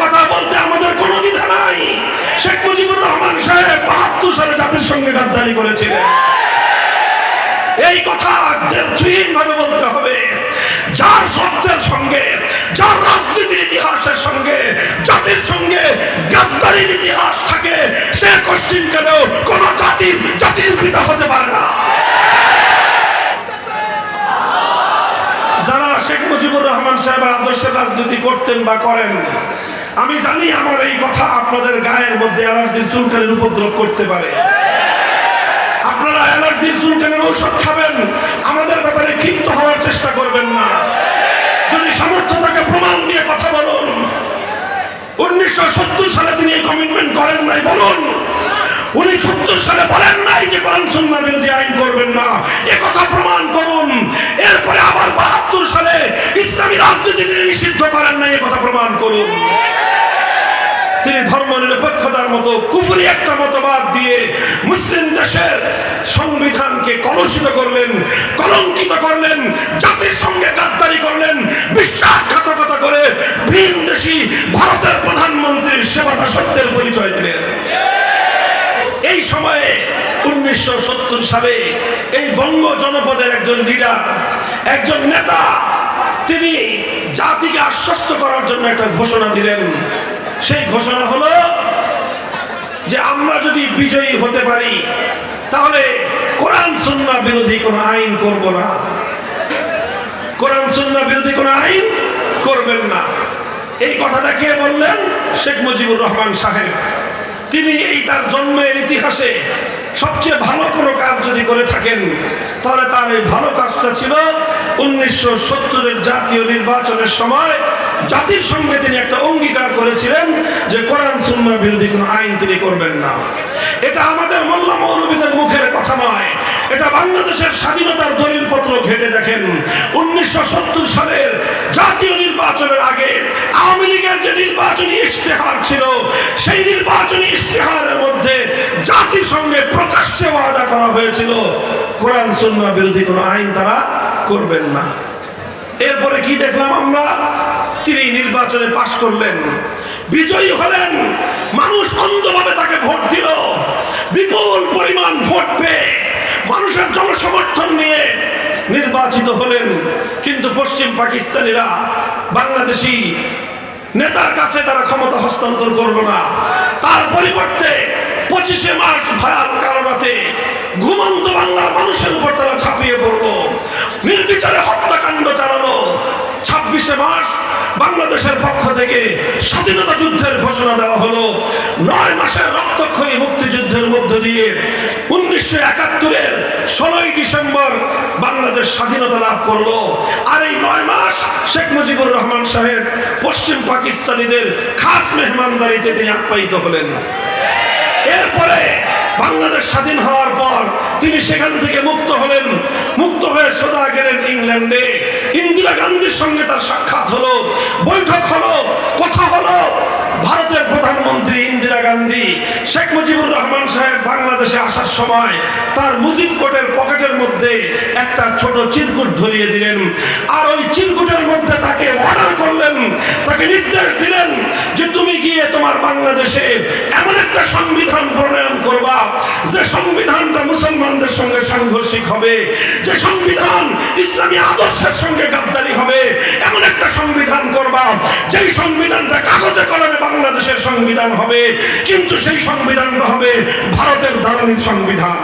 কথা বলতে আমাদের কোনো দ্বিধা নাই। শেখ মুজিবুর রহমান সাহেব বাহাত্তর সালে জাতির সঙ্গে গাদ্দারি করেছিলেন। এই কথা ভাবে বলতে হবে। যার সত্যের সঙ্গে, যার রাজনীতির ইতিহাসের সঙ্গে, জাতির সঙ্গে গাদ্দারির ইতিহাস থাকে, সে কশ্চিন কেন কোন জাতির জাতির পিতা হতে পারে না। যারা শেখ মুজিবুর রহমান সাহেবের আদর্শের রাজনীতি করতেন বা করেন আমি জানি আমার এই কথা আপনাদের গায়ের মধ্যে অ্যালার্জির চুলকানির উপদ্রব করতে পারে। আপনারা অ্যালার্জির চুলকানির ঔষধ খাবেন, আমাদের ব্যাপারে ক্ষিপ্ত হওয়ার চেষ্টা করবেন না। যদি সামর্থ্য থাকে প্রমাণ দিয়ে কথা বলুন। উনিশশো সত্তর সালে তিনি এই কমিটমেন্ট করেন নাই, বলুন। উনি সত্তর সালে বলেন নাই যে কোরআন সুন্নাহ বিরোধী আইন করবেন না। এ কথা প্রমাণ করুন। এরপরে আবার বাহাত্তর সালে ইসলামী রাজনীতি তিনি নিষিদ্ধ করেন নাই, এ কথা প্রমাণ করুন। তিনি ধর্ম নিরপেক্ষতার মতো কুফুরি একটা মতবাদ দিয়ে মুসলিম দেশের সংবিধানকে কলুষিত করলেন, কলঙ্কিত করলেন, জাতির সঙ্গে গাদ্দারি করলেন, বিশ্বাসঘাতকতা করে ভিন দেশি ভারতের প্রধানমন্ত্রীর সেবা দাসত্বের পরিচয় দিলেন। সময়ে উনিশশো সালে এই বঙ্গ জনপদের একজন লিডার একজন নেতা, তিনি জাতিকে আশ্বস্ত করার জন্য একটা ঘোষণা দিলেন। সেই ঘোষণা হলো যে আমরা যদি বিজয়ী হতে পারি, তাহলে কোরআন, সুন্নাহ বিরোধী কোনো আইন করব না। কোরআন, সুন্নাহ বিরোধী কোনো আইন করবেন না। এই কথাটা কে বললেন? শেখ মুজিবুর রহমান সাহেব। তিনি এই তার জন্মের ইতিহাসে সবচেয়ে ভালো কোনো কাজ যদি করে থাকেন, তাহলে তার এই ভালো কাজটা ছিল উনিশশো সত্তরের জাতীয় নির্বাচনের সময় জাতির সঙ্গে তিনি একটা অঙ্গীকার করেছিলেন যে কোরআন সুন্নাহ বিরোধী কোনো আইন তিনি করবেন না। এটা আমাদের মোল্লা মৌলবীদের মুখের কথা নয়। এটা বাংলাদেশের স্বাধীনতার দলিলপত্র ঘেটে দেখেন। উনিশশো সত্তর সালের জাতীয় নির্বাচনের আগে নির্বাচনী ইশতেহার ছিল। সেই নির্বাচনী ইশতেহারের মধ্যে জাতির সঙ্গে প্রকাশ্যে ওয়াদা করা হয়েছিল। কোরআন, সুন্নাহ বিরোধী কোনো আইন তারা করবেন না। এরপরে কি দেখলাম আমরা? তিনি নির্বাচনে পাশ করলেন। বিজয়ী হলেন। মানুষ অন্ধভাবে তাকে ভোট দিল। বিপুল পরিমাণ ভোট পেয়ে মানুষের জনসমর্থন নিয়ে নির্বাচিত হলেন। কিন্তু পশ্চিম পাকিস্তানিরা, বাংলাদেশি নেতার কাছে তারা ক্ষমতা হস্তান্তর করল না। তার পরিবর্তে পঁচিশে মার্চ ভয়াল কালো রাতে ঘুমন্ত বাংলার মানুষের উপর তারা ঝাঁপিয়ে পড়ল। নির্বিচারে হত্যাকাণ্ড চালানো ছাব্বিশে মার্চ বাংলাদেশের পক্ষ থেকে স্বাধীনতা যুদ্ধের ঘোষণা দেওয়া হলো। নয় মাসের রক্তক্ষয়ী মুক্তিযুদ্ধের মধ্য দিয়ে উনিশশো একাত্তরের ষোলোই ডিসেম্বর বাংলাদেশ স্বাধীনতা লাভ করল। আর এই নয় মাস শেখ মুজিবুর রহমান সাহেব পশ্চিম পাকিস্তানিদের খাস মেহমানদারিতে তিনি আপ্যায়িত হলেন। এরপরে বাংলাদেশ স্বাধীন হওয়ার পর তিনি সেখান থেকে মুক্ত হলেন। মুক্ত হয়ে সোজা গেলেন ইংল্যান্ডে। ইন্দিরা গান্ধীর সঙ্গে তার সাক্ষাৎ হলো, বৈঠক হলো, কথা হলো ভারতের প্রধানমন্ত্রী ইন্দিরা গান্ধী, শেখ মুজিবুর রহমান সাহেব বাংলাদেশে আসার সময় তার মুজিব কোটের পকেটের মধ্যে একটা ছোট চিরকুট ধরিয়ে দিলেন। আর ওই চিরকুটের মধ্যে তাকে অর্ডার করলেন, তাকে নির্দেশ দিলেন যে তুমি গিয়ে তোমার বাংলাদেশে এমন একটা সংবিধান প্রণয়ন করবা সংবিধানটা মুসলমানদের সঙ্গে সাংঘর্ষিক হবে, যে সংবিধান ইসলামী আদর্শের সঙ্গে গাদ্দারি হবে, এমন একটা সংবিধান করবা, যেই সংবিধানটা কাগজে কলমে বাংলাদেশের সংবিধান হবে, কিন্তু সেই সংবিধানটা হবে ভারতের দালালির সংবিধান।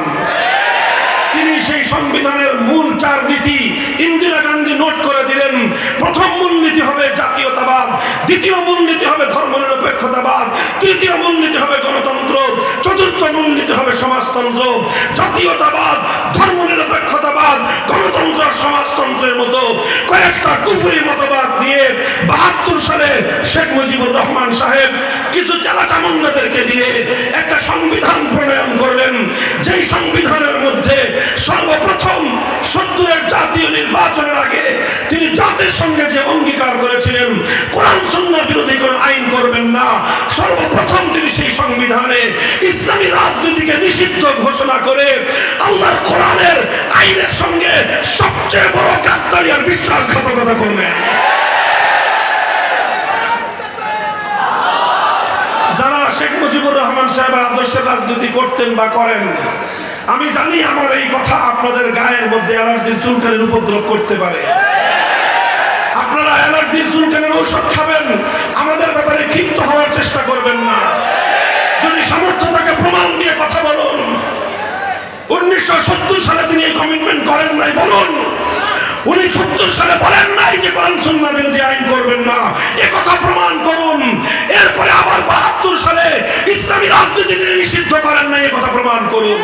সংবিধানের মূল চার নীতি ইন্দিরা গান্ধী নোট করে দিলেন। প্রথম মূলনীতি হবে জাতীয়তাবাদ, দ্বিতীয় মূলনীতি হবে ধর্মনিরপেক্ষতাবাদ, তৃতীয় মূলনীতি হবে গণতন্ত্র, চতুর্থ মূল মূলনীতি হবে সমাজতন্ত্র। জাতীয়তাবাদ, ধর্মনিরপেক্ষতাবাদ, গণতন্ত্র সমাজতন্ত্রের মতো কয়েকটা কুফুরি মতবাদ দিয়ে বাহাত্তর সালে শেখ মুজিবুর রহমান সাহেব কিছু জেলা চামুন্ডাদেরকে দিয়ে একটা সংবিধান প্রণয়ন করলেন। যেই সংবিধানের মধ্যে সর্বপ্রথম সত্তরের জাতীয় নির্বাচনের আগে তিনি জাতির সঙ্গে যে অঙ্গীকার করেছিলেন, কোরআন সুন্নাহ বিরোধী কোনো আইন করবেন না। সর্বপ্রথম তিনি সেই সংবিধানে ইসলামী রাজনীতিকে নিষিদ্ধ ঘোষণা করে আল্লাহর কোরআনের আইনের সঙ্গে সবচেয়ে বড় গাদ্দারি আর বিশ্বাসঘাতকতা করলেন সাহেবের আদর্শের রাজনীতি করতেন বা করেন আমি জানি আমার এই কথা আপনাদের গায়ের মধ্যে অ্যালার্জির চুলকানির উপদ্রব করতে পারে। আপনারা অ্যালার্জির চুলকানির ঔষধ খাবেন, আমাদের ব্যাপারে ক্ষিপ্ত হওয়ার চেষ্টা করবেন না। যদি সামর্থ্য থাকে প্রমাণ দিয়ে কথা বলুন। উনিশশো সত্তর সালে তিনি এই কমিটমেন্ট করেন নাই, বলুন। উনি সত্তর সালে বলেন নাই যে কোরআন সুন্নাহ বিরোধী আইন করবেন না। এ কথা প্রমাণ করুন। এরপরে আবার বাহাত্তর সালে ইসলামী রাজনীতি তিনি নিষিদ্ধ করেন নাই, এ কথা প্রমাণ করুন।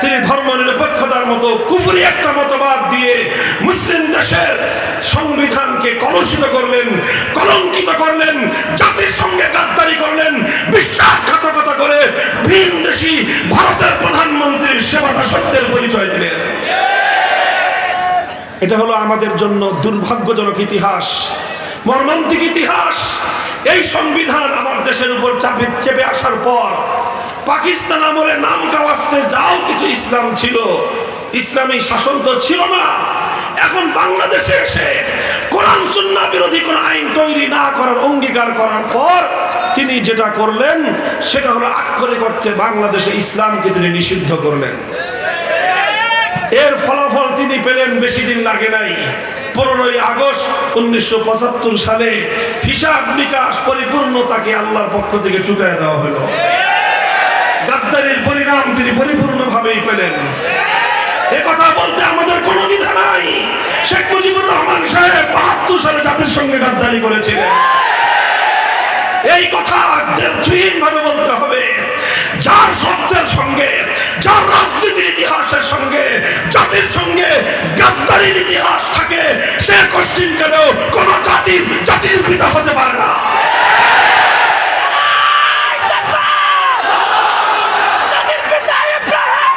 তিনি ধর্ম নিরপেক্ষতার মতো কুফরি একটা মতবাদ দিয়ে মুসলিম দেশের সংবিধানকে কলুষিত করলেন, কলঙ্কিত করলেন, জাতির সঙ্গে গাদ্দারি করলেন, বিশ্বাসঘাতকতা করে ভিন দেশি ভারতের প্রধানমন্ত্রীর সেবা দাসত্বের পরিচয় দিলেন। এটা হলো আমাদের জন্য দুর্ভাগ্যজনক ইতিহাস, মর্মান্তিক ইতিহাস। এই সংবিধান আমার দেশের উপর চাপে চেপে আসার পর পাকিস্তান আমলে নাম কাওয়াস্তে যাও কিছু ইসলাম ছিল, ইসলামী শাসন তো ছিল না। এখন বাংলাদেশে এসে কোরআন সুন্না বিরোধী কোন আইন তৈরি না করার অঙ্গীকার করার পর তিনি যেটা করলেন, সেটা হলো আক্ষরিক অর্থে বাংলাদেশে ইসলামকে তিনি নিষিদ্ধ করলেন। এর ফলাফল তিনি পেলেন, বেশি দিন লাগে নাই। পনেরোই আগস্ট উনিশশো সালে হিসাব নিকাশ পরিপূর্ণ তাকে আল্লাহর পক্ষ থেকে চুকায় দেওয়া হলো। গাদ্দারির পরিণাম তিনি পরিপূর্ণভাবেই পেলেন। কথা বলতে আমাদের কোনো দ্বিধা নাই। শেখ মুজিবুর রহমান সাহেব বাহাত্তর সালে জাতির সঙ্গে গাদ্দারি করেছিলেন। এই কথা ভাবে বলতে হবে। যার শব্দের সঙ্গে, যার রাজনীতির ইতিহাসের সঙ্গে, জাতির সঙ্গে গাদ্দারির ইতিহাস থাকে, সে কোশ্চিন কেন কোন জাতির জাতির পিতা হতে পারে না জাতির পিতা ইব্রাহিম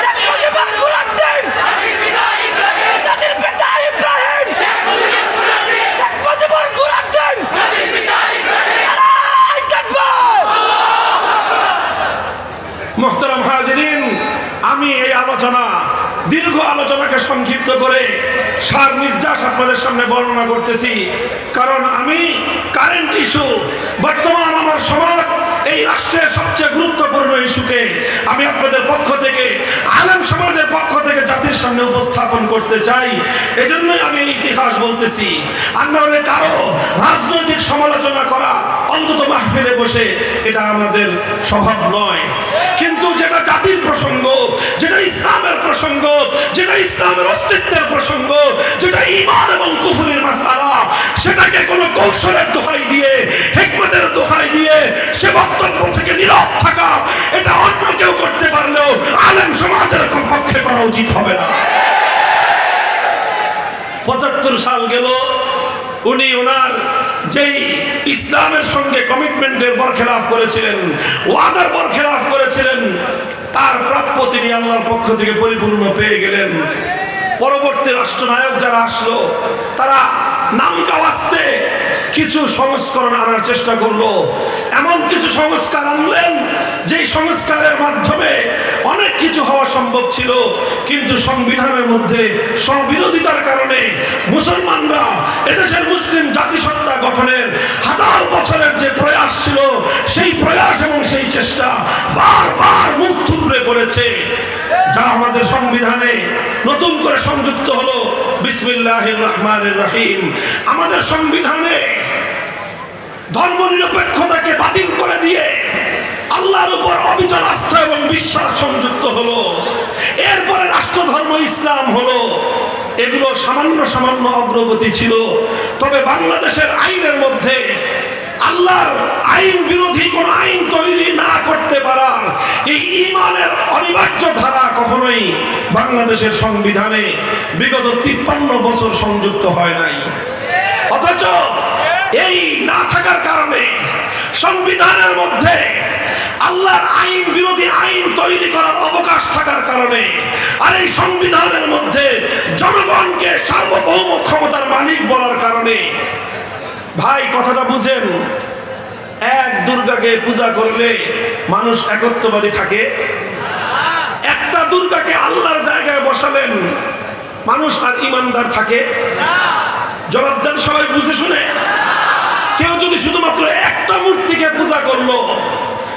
শেখ মুজিবুর কুলাদ্দিন জাতির পিতা ইব্রাহিম শেখ মুজিবুর কুলাদ্দিন আলাই তাকবীর মোহতারাম হাজিরিন আমি এই আলোচনা দীর্ঘ আলোচনাকে সংক্ষিপ্ত করে সার নির্যাস আপনাদের সামনে বর্ণনা করতেছি। কারণ আমি কারেন্ট ইস্যু বর্তমান আমার সমাজ এই রাষ্ট্রের সবচেয়ে গুরুত্বপূর্ণ ইস্যুকে আমি আপনাদের পক্ষ থেকে, আলেম সমাজের পক্ষ থেকে জাতির সামনে উপস্থাপন করতে চাই। এজন্যই আমি ইতিহাস বলতেছি। আন্দোলনে কারও রাজনৈতিক সমালোচনা করা অন্তত মাহফিলে বসে এটা আমাদের স্বভাব নয়। কিন্তু প্রসঙ্গ, যেটা ইসলামের অস্তিত্বের প্রসঙ্গ, যেটা ইমান এবং কুফুরের মাসালা, সেটাকে কোনো কৌশলের দোহাই দিয়ে, হেকমতের দোহাই দিয়ে, সে বক্তব্য থেকে নীরব থাকা, এটা অন্য কেউ করতে পারলেও আলেম সমাজের পক্ষে করা উচিত হবে না। পঁচাত্তর সাল গেল, উনি ওনার যেই ইসলামের সঙ্গে কমিটমেন্টের বরখেলাফ করেছিলেন, ওয়াদার বরখেলাফ করেছিলেন, তার প্রাপ্য তিনি আল্লাহর পক্ষ থেকে পরিপূর্ণ পেয়ে গেলেন। পরবর্তী রাষ্ট্রনায়ক যারা আসলো, তারা নাম কাওয়াস্তে কিছু সংস্করণ আনার চেষ্টা করল। এমন কিছু সংস্কার আনলেন, যেই সংস্কারের মাধ্যমে অনেক কিছু হওয়া সম্ভব ছিল, কিন্তু সংবিধানের মধ্যে স্ববিরোধিতার কারণে মুসলমানরা এদেশের মুসলিম জাতিসত্তা গঠনের হাজার বছরের যে প্রয়াস ছিল, সেই প্রয়াস এবং সেই চেষ্টা বারবার মুখ থুবড়ে পড়েছে। যা আমাদের সংবিধানে নতুন করে সংযুক্ত হলো। বিসমিল্লাহ রহমান রহিম। আমাদের সংবিধানে ধর্ম নিরপেক্ষতাকে বাতিল করে দিয়ে আল্লাহর উপর অবিচল আস্থা এবং বিশ্বাস সংযুক্ত হলো। এরপরে রাষ্ট্র ধর্ম ইসলাম হলো। এগুলো সামান্য সামান্য অগ্রগতি ছিল। তবে বাংলাদেশের আইনের মধ্যে আল্লাহর আইন বিরোধী কোন আইন তৈরি না করতে পারার এই ইমানের অনিবার্য ধারা কখনোই বাংলাদেশের সংবিধানে বিগত তিপ্পান্ন বছর সংযুক্ত হয় নাই। অথচ এই না থাকার কারণে সংবিধানের মধ্যে আল্লাহর আইন, বিরোধী আইন তৈরি করার অবকাশ থাকার কারণে আর এই সংবিধানের মধ্যে জনগণকে সার্বভৌম ক্ষমতার মালিক বলার কারণে, ভাই কথাটা বুঝেন, এক দুর্গাকে পূজা করলে মানুষ একত্ববাদী থাকে। একটা দুর্গাকে আল্লাহর জায়গায় বসালেন মানুষ আর ইমানদার থাকে। জবাব দেন সবাই বুঝে শুনে। যদি শুধুমাত্র একটা মূর্তিকে পূজা করে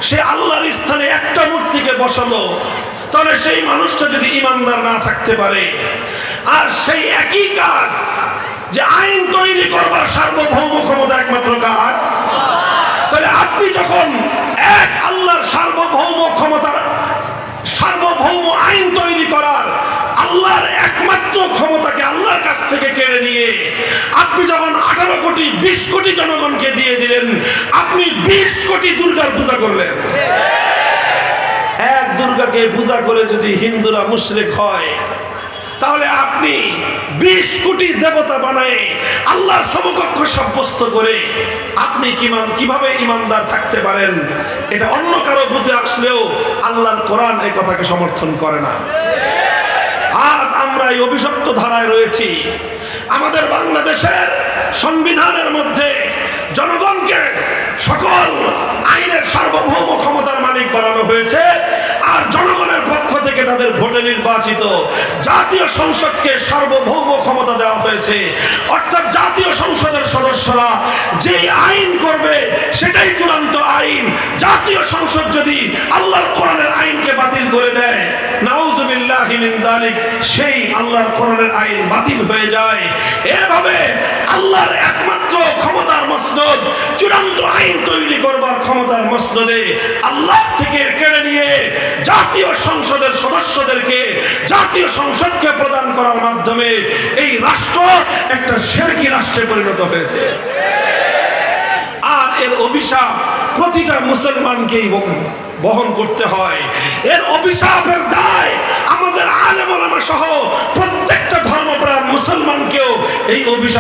সে আল্লাহর স্থানে একটা মূর্তিকে বসালো, তাহলে সেই মানুষটা যদি ইমানদার না থাকতে পারে, আর সেই একই কাজ যে আইন তৈরি করবার সার্বভৌম ক্ষমতা একমাত্র কার? তাহলে আপনি যখন এক আল্লাহর সার্বভৌম ক্ষমতার সার্বভৌম আইন তৈরি করার আল্লাহর একমাত্র ক্ষমতাকে আল্লাহর কাছ থেকে কেড়ে নিয়ে আপনি যখন আঠারো কোটি, বিশ কোটি জনগণকে দিয়ে দিলেন, আপনি বিশ কোটি দুর্গার পূজা করলেন। এক দুর্গাকে পূজা করে যদি হিন্দুরা মুশরিক হয়, তাহলে আপনি বিশ কোটি দেবতা বানায় আল্লাহর সমকক্ষ সাব্যস্ত করে আপনি কিমান, কীভাবে ইমানদার থাকতে পারেন, এটা অন্য কারও বুঝে আসলেও আল্লাহর কোরআন এই কথাকে সমর্থন করে না। আজ আমরা এই অভিশপ্ত ধারায় রয়েছি। আমাদের বাংলাদেশের সংবিধানের মধ্যে জনগণকে সকল আইনের সার্বভৌম ক্ষমতার মালিক বানানো হয়েছে আর জনগণের পক্ষ থেকে তাদের ভোটে নির্বাচিত জাতীয় সংসদকে সার্বভৌম ক্ষমতা দেওয়া হয়েছে। অর্থাৎ জাতীয় সংসদের সদস্যরা যে আইন করবে, সেটাই চূড়ান্ত আইন। জাতীয় সংসদ যদি আল্লাহর কোরআনের আইনকে বাতিল করে দেয় নাউজুবিল্লাহি মিন জালিক সেই আল্লাহর কোরআনের আইন বাতিল হয়ে যায়। এভাবে আল্লাহর একমাত্র ক্ষমতার মসনদ, চূড়ান্ত আইন তৈরি করবার ক্ষমতার মসনদে আল্লাহ থেকে কেড়ে নিয়ে জাতীয় সংসদের সদস্যদেরকে, জাতীয় সংসদকে প্রদান করার মাধ্যমে এই রাষ্ট্র একটা শেরকি রাষ্ট্রে পরিণত হয়েছে। আর এর অভিশাপ প্রতিটা মুসলমানকেই বহন করতে হয়। এর অভিশাপের দায় আলেমা সহ প্রত্যেকটা ধর্মপ্রাণ মুসলমানকেও এই অভিশাপ